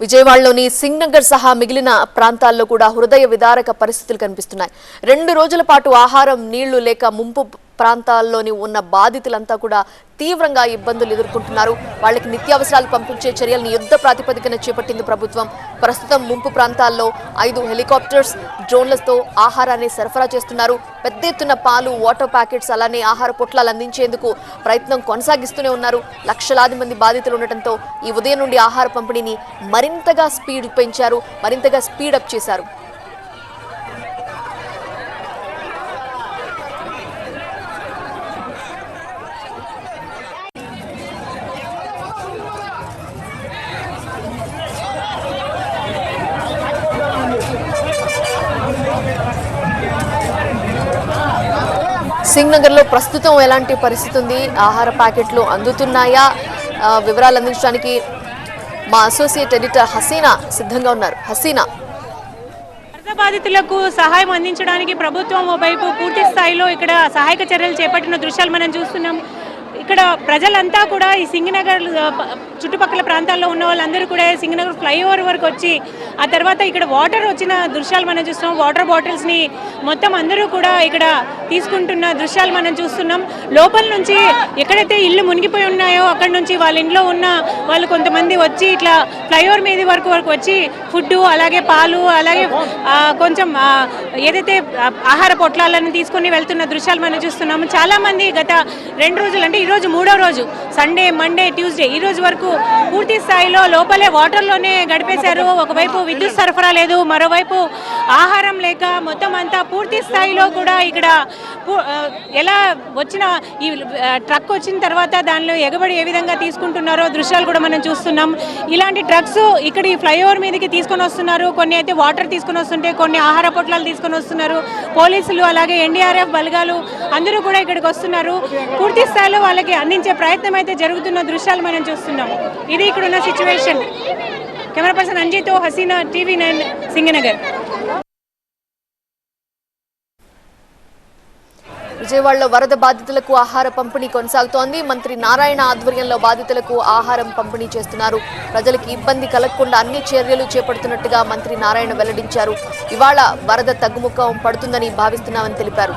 విజయవాడలోని సింగ్ నగర్ సహా మిగిలిన ప్రాంతాల్లో కూడా హృదయ విదారక పరిస్థితులు కనిపిస్తున్నాయి. రెండు రోజుల పాటు ఆహారం నీళ్ళు లేక ముంపు ప్రాంతాల్లోని ఉన్న బాధితులంతా కూడా తీవ్రంగా ఇబ్బందులు ఎదుర్కొంటున్నారు. వాళ్ళకి నిత్యావసరాలు పంపించే చర్యలను యుద్ధ ప్రాతిపదికన చేపట్టింది ప్రభుత్వం. ప్రస్తుతం ముంపు ప్రాంతాల్లో ఐదు హెలికాప్టర్స్ డ్రోన్లతో ఆహారాన్ని సరఫరా చేస్తున్నారు. పెద్ద ఎత్తున పాలు వాటర్ ప్యాకెట్స్ అలానే ఆహార పొట్లాలు అందించేందుకు ప్రయత్నం కొనసాగిస్తూనే ఉన్నారు. లక్షలాది మంది బాధితులు ఉండటంతో ఈ ఉదయం నుండి ఆహార పంపిణీని మరింతగా స్పీడ్ పెంచారు మరింతగా స్పీడ్ అప్ చేశారు. సింగ్ నగర్లో ప్రస్తుతం ఎలాంటి పరిస్థితి ఉంది? ఆహార ప్యాకెట్లు అందుతున్నాయా? వివరాలు అందించడానికి మా అసోసియేట్ ఎడిటర్ హసీనా సిద్ధంగా ఉన్నారు. హసీనా. బాధితులకు సహాయం అందించడానికి ప్రభుత్వం వైపు పూర్తి స్థాయిలో ఇక్కడ సహాయక చర్యలు చేపట్టిన దృశ్యాలు మనం చూస్తున్నాం. ఇక్కడ ప్రజలంతా కూడా ఈ సింగనగర్ చుట్టుపక్కల ప్రాంతాల్లో ఉన్న వాళ్ళందరూ కూడా సింగనగర్ ఫ్లైఓవర్ వరకు వచ్చి ఆ తర్వాత ఇక్కడ వాటర్ వచ్చిన దృశ్యాలు మనం చూస్తున్నాం. వాటర్ బాటిల్స్ని మొత్తం అందరూ కూడా ఇక్కడ తీసుకుంటున్న దృశ్యాలు మనం చూస్తున్నాం. లోపల నుంచి ఎక్కడైతే ఇల్లు మునిగిపోయి ఉన్నాయో అక్కడ నుంచి వాళ్ళ ఇంట్లో ఉన్న వాళ్ళు కొంతమంది వచ్చి ఇట్లా ఫ్లైఓవర్ మీద వరకు వరకు వచ్చి ఫుడ్ అలాగే పాలు అలాగే కొంచెం ఏదైతే ఆహార పొట్లాలను తీసుకొని వెళ్తున్న దృశ్యాలు మనం చూస్తున్నాము. చాలామంది గత రెండు రోజులు అంటే ఈరోజు రోజు మూడో రోజు సండే మండే ట్యూస్డే ఈ రోజు వరకు పూర్తి స్థాయిలో లోపలే వాటర్లోనే గడిపేశారు. ఒకవైపు విద్యుత్ సరఫరా లేదు మరోవైపు ఆహారం లేక మొత్తం అంతా పూర్తి స్థాయిలో కూడా ఇక్కడ ఎలా వచ్చిన ఈ ట్రక్ వచ్చిన తర్వాత దానిలో ఎగబడి ఏ విధంగా తీసుకుంటున్నారో దృశ్యాలు కూడా మనం చూస్తున్నాం. ఇలాంటి ట్రక్స్ ఇక్కడ ఈ ఫ్లైఓవర్ మీదకి తీసుకొని వస్తున్నారు. కొన్ని అయితే వాటర్ తీసుకొని వస్తుంటే కొన్ని ఆహార పొట్లాలు తీసుకొని వస్తున్నారు. పోలీసులు అలాగే ఎన్డీఆర్ఎఫ్ బలగాలు అందరూ కూడా ఇక్కడికి వస్తున్నారు. పూర్తి స్థాయిలో వాళ్ళకి అందించే ప్రయత్నం అయితే జరుగుతున్న దృశ్యాలు మనం చూస్తున్నాం ఇది ఇక్కడ ఉన్న సిచ్యువేషన్ కెమెరా పర్సన్ అంజితో హసీనా టీవీ నైన్ సింగనగర్. విజయవాడలో వరద బాధితులకు ఆహార పంపిణీ కొనసాగుతోంది. మంత్రి నారాయణ ఆధ్వర్యంలో బాధితులకు ఆహారం పంపిణీ చేస్తున్నారు. ప్రజలకు ఇబ్బంది కలగకుండా అన్ని చర్యలు చేపడుతున్నట్టుగా మంత్రి నారాయణ వెల్లడించారు. ఇవాళ వరద తగ్గుముఖం పడుతుందని భావిస్తున్నామని తెలిపారు.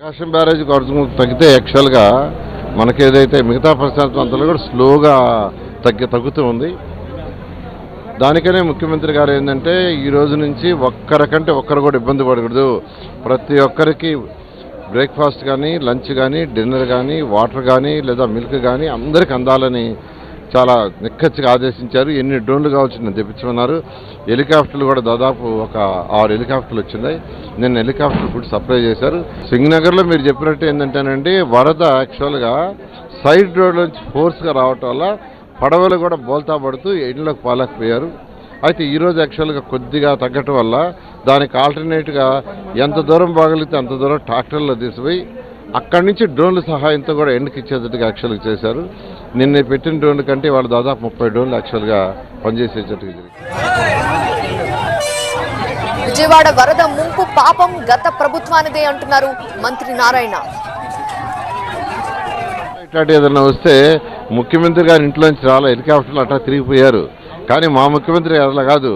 ప్రకాశం బ్యారేజ్ కొరత తగ్గితే యాక్చువల్గా మనకి ఏదైతే మిగతా ప్రశాంత కూడా స్లోగా తగ్గి తగ్గుతూ ఉంది. దానికనే ముఖ్యమంత్రి గారు ఏంటంటే ఈ రోజు నుంచి ఒక్కరికంటే ఒక్కరు కూడా ఇబ్బంది పడకూడదు. ప్రతి ఒక్కరికి బ్రేక్ఫాస్ట్ కానీ లంచ్ కానీ డిన్నర్ కానీ వాటర్ కానీ లేదా మిల్క్ కానీ అందరికి అందాలని చాలా నిక్కచ్చిగా ఆదేశించారు. ఎన్ని డ్రోన్లు కావాల్సిందని తెప్పించమన్నారు. హెలికాప్టర్లు కూడా దాదాపు ఒక ఆరు హెలికాప్టర్లు వచ్చినాయి నిన్న హెలికాప్టర్ ఫుడ్ సప్లై చేశారు. సింగనగర్లో మీరు చెప్పినట్టు ఏంటంటేనండి వరద యాక్చువల్గా సైడ్ రోడ్ నుంచి ఫోర్స్గా రావటం వల్ల పడవలు కూడా బోల్తా పడుతూ ఇంట్లోకి పాలకపోయారు అయితే ఈరోజు యాక్చువల్గా కొద్దిగా తగ్గటం వల్ల దానికి ఆల్టర్నేట్గా ఎంత దూరం బాగలిగితే అంత దూరం ట్రాక్టర్లో తీసిపోయి అక్కడి నుంచి డ్రోన్ల సహాయంతో కూడా ఎండ్కి ఇచ్చేటట్టుగా యాక్చువల్గా చేశారు? నిన్న పెట్టిన డ్రోన్ల కంటే వాళ్ళు దాదాపు ముప్పై డ్రోన్లు యాక్చువల్గా పనిచేసేటట్టుగా జరిగింది. విజయవాడ వరద ముంపు పాపం గత ప్రభుత్వానిదే అంటున్నారు మంత్రి నారాయణ. ఇట్లాంటి ఏదైనా వస్తే ముఖ్యమంత్రి గారి ఇంట్లోంచి రాలే హెలికాప్టర్లు అట్లా తిరిగిపోయారు. కానీ మా ముఖ్యమంత్రి అట్లా కాదు.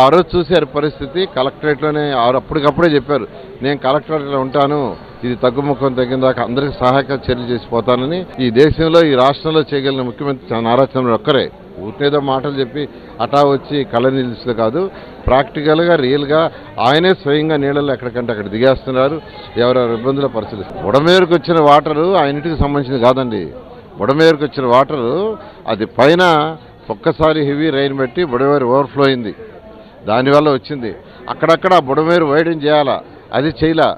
ఆ రోజు చూశారు పరిస్థితి. కలెక్టరేట్లోనే అప్పటికప్పుడే చెప్పారు నేను కలెక్టరేట్లో ఉంటాను ఇది తగ్గుముఖం తగ్గిన దాకా అందరికీ సహాయక చర్యలు చేసిపోతానని ఈ దేశంలో ఈ రాష్ట్రంలో చేయగలిగిన ముఖ్యమంత్రి నారా చంద్రబాబు ఒక్కరే. ఊరికేదో మాటలు చెప్పి అటా వచ్చి కళ్ళ నిలిచింది కాదు. ప్రాక్టికల్గా రియల్గా ఆయనే స్వయంగా నీళ్ళలో ఎక్కడికంటే అక్కడ దిగేస్తున్నారు. ఎవరెవరు ఇబ్బందుల పరిస్థితి బుడమేరుకు వచ్చిన వాటరు ఆయన ఇంటికి సంబంధించింది కాదండి. బుడమేరుకు వచ్చిన వాటరు అది పైన ఒక్కసారి హెవీ రైన్ పెట్టి బుడమేరు ఓవర్ఫ్లో అయింది. దానివల్ల వచ్చింది. అక్కడక్కడ బుడమేరు వైడింగ్ చేయాలా? అది చేయాల?